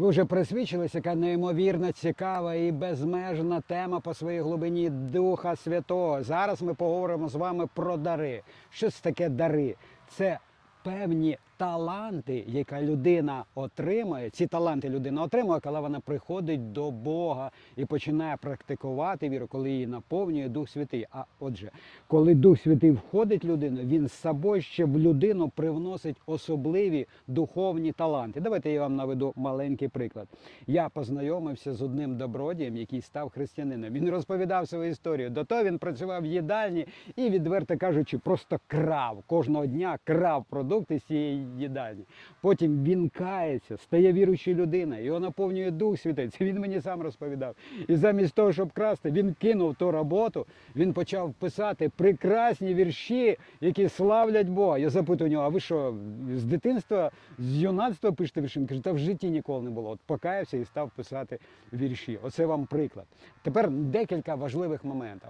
Ви вже присвідчились, яка неймовірно цікава і безмежна тема по своїй глибині Духа Святого. Зараз ми поговоримо з вами про дари. Що це таке дари? Це певні таланти, яка людина отримує. Ці таланти людина отримує, коли вона приходить до Бога і починає практикувати віру, коли її наповнює Дух Святий. А отже, коли Дух Святий входить в людину, він з собою ще в людину привносить особливі духовні таланти. Давайте я вам наведу маленький приклад. Я познайомився з одним добродієм, який став християнином. Він розповідав свою історію. До того він працював в їдальні і, відверто кажучи, просто крав кожного дня крав продукти з цієї їдальні. Потім він кається, стає віруючою людиною, його наповнює Дух Святий. Це він мені сам розповідав. І замість того, щоб красти, він кинув ту роботу, він почав писати прекрасні вірші, які славлять Бога. Я запитую нього, а ви що, з дитинства, з юнацтва пишете вірші? Він каже, та в житті ніколи не було. От покаявся і став писати вірші. Оце вам приклад. Тепер декілька важливих моментів.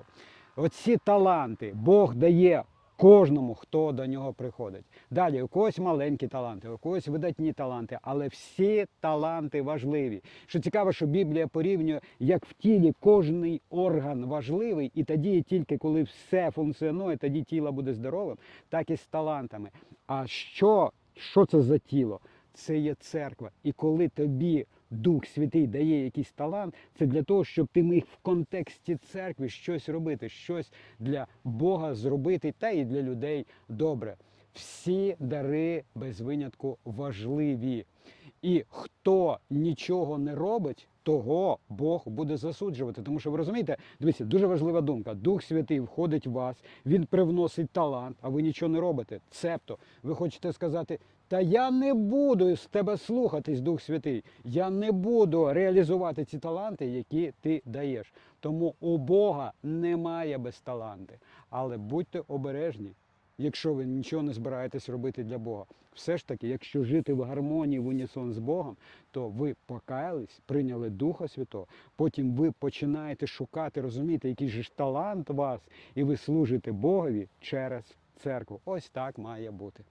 Оці таланти Бог дає кожному, хто до нього приходить. Далі, у когось маленькі таланти, у когось видатні таланти, але всі таланти важливі. Що цікаво, що Біблія порівнює, як в тілі кожний орган важливий, і тоді тільки коли все функціонує, тоді тіло буде здоровим, так і з талантами. А що, що це за тіло? Це є церква. І коли тобі Дух Святий дає якийсь талант, це для того, щоб ти міг в контексті церкви щось робити, щось для Бога зробити, та і для людей добре. Всі дари без винятку важливі. І хто нічого не робить, того Бог буде засуджувати. Тому що ви розумієте, дивіться, дуже важлива думка. Дух Святий входить в вас, він привносить талант, а ви нічого не робите. Цебто, ви хочете сказати, та я не буду з тебе слухатись, Дух Святий. Я не буду реалізувати ці таланти, які ти даєш. Тому у Бога немає без таланти. Але будьте обережні якщо ви нічого не збираєтесь робити для Бога. Все ж таки, якщо жити в гармонії в унісон з Богом, то ви покаялись, прийняли Духа Святого, потім ви починаєте шукати, розуміти, який же ж талант у вас, і ви служите Богові через церкву. Ось так має бути.